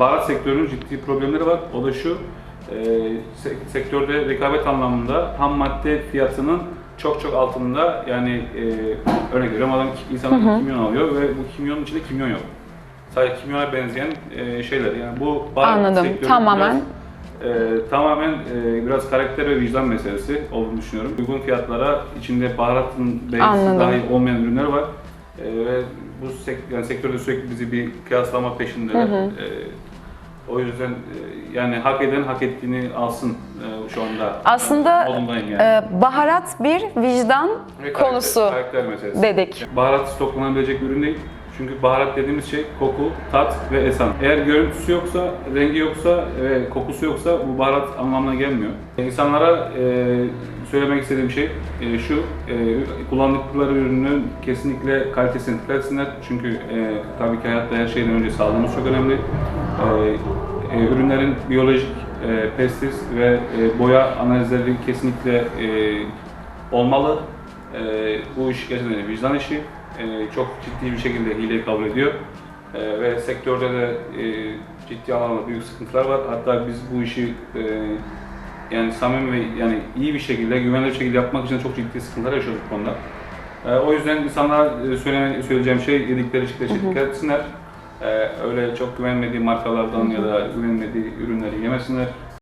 Baharat sektörünün ciddi problemleri var. O da şu, e, se- sektörde rekabet anlamında ham madde fiyatının çok çok altında yani e, örnek veriyorum adam insanlar kimyon alıyor ve bu kimyonun içinde kimyon yok. Sadece kimyona benzeyen e, şeyler yani bu baharat Anladım. sektörü Tamamen. biraz, e, tamamen e, biraz karakter ve vicdan meselesi olduğunu düşünüyorum. Uygun fiyatlara içinde baharatın belirtisi dahil olmayan ürünler var. E, ve bu sek- yani sektörde sürekli bizi bir kıyaslama peşindeler. E, o yüzden e, yani hak eden hak ettiğini alsın e, şu anda. Aslında modundayım yani. e, baharat bir vicdan Ve karakter- konusu karakter meselesi. dedik. Baharat stoklanabilecek bir ürün değil. Çünkü baharat dediğimiz şey koku, tat ve esan. Eğer görüntüsü yoksa, rengi yoksa ve kokusu yoksa bu baharat anlamına gelmiyor. İnsanlara e, söylemek istediğim şey e, şu, e, kullandıkları ürünün kesinlikle kalitesine dikkat. Çünkü e, tabii ki hayatta her şeyden önce sağlığımız çok önemli. E, e, ürünlerin biyolojik, e, pestis ve e, boya analizleri kesinlikle e, olmalı. E, bu iş gerçekten vicdan işi. E, çok ciddi bir şekilde hileyi kabul ediyor. E, ve sektörde de e, ciddi anlamda büyük sıkıntılar var. Hatta biz bu işi e, yani samimi ve yani iyi bir şekilde, güvenli bir şekilde yapmak için çok ciddi sıkıntılar yaşıyoruz bu konuda. E, o yüzden insanlara e, söyle, söyleyeceğim şey yedikleri şekilde dikkat etsinler. E, öyle çok güvenmediği markalardan ya da güvenmediği ürünleri yemesinler.